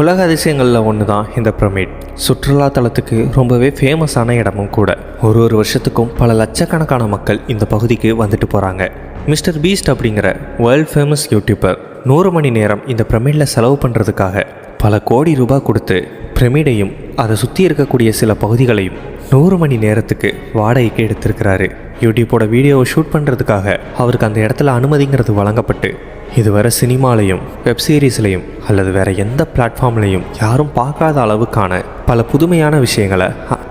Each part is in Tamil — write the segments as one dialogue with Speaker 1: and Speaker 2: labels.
Speaker 1: உலக அதிசயங்களில் ஒன்று தான் இந்த பிரமிட். சுற்றுலா தலத்துக்கு ரொம்பவே ஃபேமஸான இடமும் கூட. ஒரு ஒரு வருஷத்துக்கும் பல லட்சக்கணக்கான மக்கள் இந்த பகுதிக்கு வந்துட்டு போகிறாங்க மிஸ்டர் பீஸ்ட் அப்படிங்கிற வேர்ல்ட் ஃபேமஸ் யூடியூபர் நூறு மணி நேரம் இந்த பிரமிடில் செலவு பண்ணுறதுக்காக பல கோடி ரூபாய் கொடுத்து பிரமிடையும் அதை சுற்றி இருக்கக்கூடிய சில பகுதிகளையும் நூறு மணி நேரத்துக்கு வாடகைக்கு எடுத்திருக்கிறாரு. யூடியூப்போட வீடியோவை ஷூட் பண்ணுறதுக்காக அவருக்கு அந்த இடத்துல அனுமதிங்கிறது வழங்கப்பட்டு இதுவரை சினிமாலையும் வெப் சீரிஸ்லையும் அல்லது வேற எந்த பிளாட்ஃபார்ம்லையும் யாரும் பார்க்காத அளவுக்கான பல புதுமையான விஷயங்களை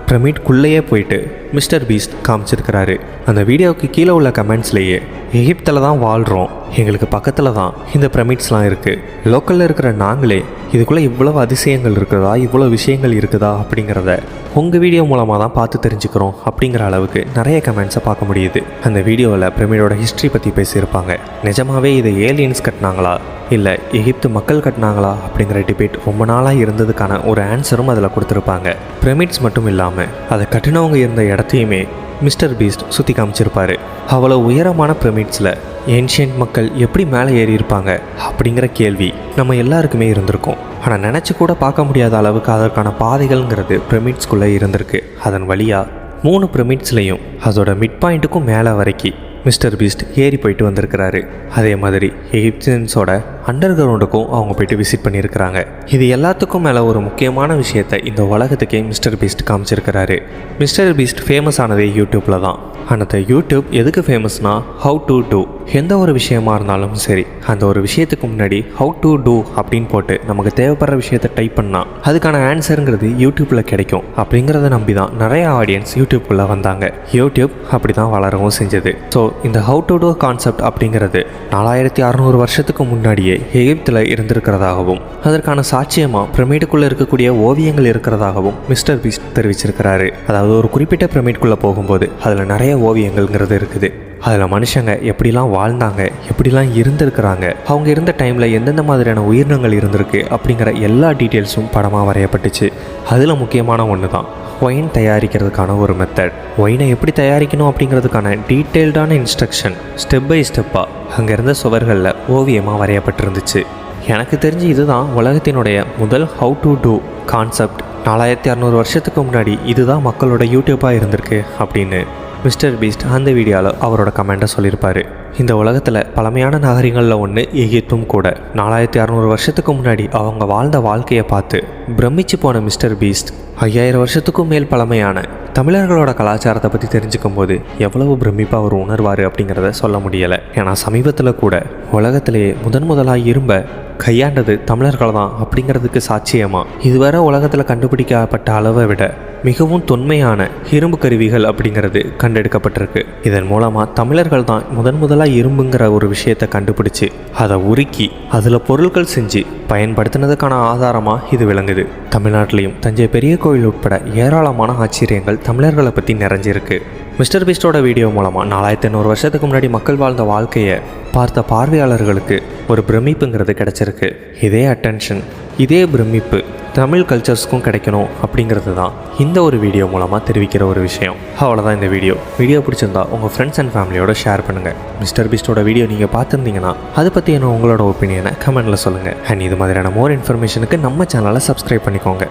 Speaker 1: பிரமிட்குள்ளேயே போயிட்டு மிஸ்டர் பீஸ்ட் காமிச்சிருக்கிறாரு. அந்த வீடியோவுக்கு கீழே உள்ள கமெண்ட்ஸ்லேயே எகிப்தில் தான் வாழ்கிறோம் எங்களுக்கு பக்கத்தில் தான் இந்த பிரமிட்ஸ்லாம் இருக்குது லோக்கலில் இருக்கிற நாங்களே இதுக்குள்ளே இவ்வளவு அதிசயங்கள் இருக்குதா? இவ்வளோ விஷயங்கள் இருக்குதா? அப்படிங்கிறத உங்கள் வீடியோ மூலமாக தான் பார்த்து தெரிஞ்சுக்கிறோம் அப்படிங்கிற அளவுக்கு நிறைய கமெண்ட்ஸை பார்க்க முடியுது. அந்த வீடியோவில் பிரமிடோட ஹிஸ்ட்ரி பற்றி பேசியிருப்பாங்க. நிஜமாகவே இதை ஏலியன்ஸ் கட்டினாங்களா? இல்லை எகிப்து மக்கள் கட்டினாங்களா? அப்படிங்கிற டிபேட் ரொம்ப நாளாக இருந்ததுக்கான ஒரு ஆன்சரும் அதில் கொடுத்துருப்பாங்க. பிரமிட்ஸ் மட்டும் இல்லாமல் அதை கட்டினவங்க இருந்த இடத்தையுமே மிஸ்டர் பீஸ்ட் சுற்றி காமிச்சிருப்பாரு. அவ்வளோ உயரமான பிரமிட்ஸில் ஏன்ஷியன்ட் மக்கள் எப்படி மேலே ஏறி இருப்பாங்க அப்படிங்கிற கேள்வி நம்ம எல்லாருக்குமே இருந்திருக்கும். ஆனால் நினச்சி கூட பார்க்க முடியாத அளவுக்கு அதற்கான பாதைகள்ங்கிறது பிரமிட்ஸ்குள்ளே இருந்திருக்கு. அதன் வழியாக மூணு பிரமிட்ஸ்லையும் அதோட மிட் பாயிண்ட்டுக்கும் மேலே வரைக்கும் மிஸ்டர் பீஸ்ட் ஏறி போயிட்டு வந்திருக்கிறாரு. அதே மாதிரி எகிப்தியன்ஸோட அண்டர் கிரவுண்டுக்கும் அவங்க போயிட்டு விசிட் பண்ணியிருக்கிறாங்க. இது எல்லாத்துக்கும் மேலே ஒரு முக்கியமான விஷயத்தை இந்த உலகத்துக்கே மிஸ்டர் பீஸ்ட் காமிச்சிருக்கிறாரு. மிஸ்டர் பீஸ்ட் ஃபேமஸ் ஆனதே யூடியூப்பில் தான். அந்த யூடியூப் எதுக்கு ஃபேமஸ்னா ஹவு டு டூ எந்த ஒரு விஷயமா இருந்தாலும் சரி அந்த ஒரு விஷயத்துக்கு முன்னாடி ஹவு டு டூ அப்படின்னு போட்டு நமக்கு தேவைப்படுற விஷயத்தை டைப் பண்ணால் அதுக்கான ஆன்சருங்கிறது யூடியூப்பில் கிடைக்கும். அப்படிங்கிறத நம்பி தான் நிறைய ஆடியன்ஸ் யூடியூப்குள்ளே வந்தாங்க. யூடியூப் அப்படி தான் வளரவும் செஞ்சது. ஸோ இந்த ஹவு டு டூ கான்செப்ட் அப்படிங்கிறது நாலாயிரத்தி அறநூறு வருஷத்துக்கு முன்னாடியே எகிப்தில் இருந்திருக்கிறதாகவும் அதற்கான சாட்சியமாக பிரமிடுக்குள்ளே இருக்கக்கூடிய ஓவியங்கள் இருக்கிறதாகவும் மிஸ்டர் பீஸ்ட் தெரிவிச்சிருக்கிறாரு. அதாவது ஒரு குறிப்பிட்ட பிரமிட்குள்ளே போகும்போது அதில் நிறைய ஓவியங்கள்ங்கிறது இருக்குது. அதில் மனுஷங்க எப்படிலாம் வாழ்ந்தாங்க எப்படிலாம் இருந்திருக்கிறாங்க அவங்க இருந்த டைமில் எந்தெந்த மாதிரியான உயிரினங்கள் இருந்திருக்கு அப்படிங்கிற எல்லா டீட்டெயில்ஸும் படமாக வரையப்பட்டுச்சு. அதில் முக்கியமான ஒன்று தான் ஒயின் தயாரிக்கிறதுக்கான ஒரு மெத்தட் ஒயினை எப்படி தயாரிக்கணும் அப்படிங்கிறதுக்கான டீட்டெயில்டான இன்ஸ்ட்ரக்ஷன் ஸ்டெப் பை ஸ்டெப்பாக அங்கே இருந்த சுவர்களில் ஓவியமாக வரையப்பட்டிருந்துச்சு. எனக்கு தெரிஞ்சு இதுதான் உலகத்தினுடைய முதல் ஹவு டு டூ கான்செப்ட் நாலாயிரத்தி அறநூறு வருஷத்துக்கு முன்னாடி இதுதான் மக்களோட யூடியூப்பாக இருந்திருக்கு அப்படின்னு. மிஸ்டர் பீஸ்ட் அந்த வீடியோவில் அவரோட கமெண்ட்டை சொல்லியிருப்பாரு. இந்த உலகத்தில் பழமையான நகரங்களில் ஒன்று எகிப்தும் கூட. நாலாயிரத்தி அறநூறு வருஷத்துக்கு முன்னாடி அவங்க வாழ்ந்த வாழ்க்கையை பார்த்து பிரமிச்சு போன மிஸ்டர் பீஸ்ட் ஐயாயிரம் வருஷத்துக்கும் மேல் பழமையான தமிழர்களோட கலாச்சாரத்தை பற்றி தெரிஞ்சுக்கும் போது எவ்வளவு பிரமிப்பாக அவர் உணர்வார் அப்படிங்கிறத சொல்ல முடியலை. ஏன்னா சமீபத்தில் கூட உலகத்திலேயே முதன் முதலாக இரும்ப கையாண்டது தமிழர்கள் தான் அப்படிங்கிறதுக்கு சாட்சியமா? இதுவரை உலகத்தில் கண்டுபிடிக்கப்பட்ட அளவை விட மிகவும் தொன்மையான இரும்பு கருவிகள் அப்படிங்கிறது கண்டெடுக்கப்பட்டிருக்கு. இதன் மூலமாக தமிழர்கள் தான் முதன் முதலாக இரும்புங்கிற ஒரு விஷயத்தை கண்டுபிடிச்சு அதை உருக்கி அதில் பொருட்கள் செஞ்சு பயன்படுத்தினதுக்கான ஆதாரமாக இது விளங்குது. தமிழ்நாட்டிலையும் தஞ்சை பெரிய கோயில் உட்பட ஏராளமான ஆச்சரியங்கள் தமிழர்களை பற்றி நிறைஞ்சிருக்கு. மிஸ்டர் பீஸ்டோட வீடியோ மூலமாக நாலாயிரத்தி ஐநூறு வருஷத்துக்கு முன்னாடி மக்கள் வாழ்ந்த வாழ்க்கையை பார்த்த பார்வையாளர்களுக்கு ஒரு பிரமிப்புங்கிறது கிடைச்சிருக்கு. இதே அட்டென்ஷன் இதே பிரமிப்பு தமிழ் கல்ச்சர்ஸ்க்கும் கிடைக்கணும் அப்படிங்கிறது தான் இந்த ஒரு வீடியோ மூலமாக தெரிவிக்கிற ஒரு விஷயம். அவ்வளோதான் இந்த வீடியோ. வீடியோ பிடிச்சிருந்தா உங்கள் ஃப்ரெண்ட்ஸ் அண்ட் ஃபேமிலியோட ஷேர் பண்ணுங்கள் மிஸ்டர் பீஸ்டோட வீடியோ நீங்கள் பார்த்துருந்தீங்கன்னா அதை பற்றி என்ன உங்களோட ஒப்பீனியனை கமெண்ட்டில் சொல்லுங்கள் அண்ட் இது மாதிரியான மோர் இன்ஃபர்மேஷனுக்கு நம்ம சேனலை சப்ஸ்கிரைப் பண்ணிக்கோங்க.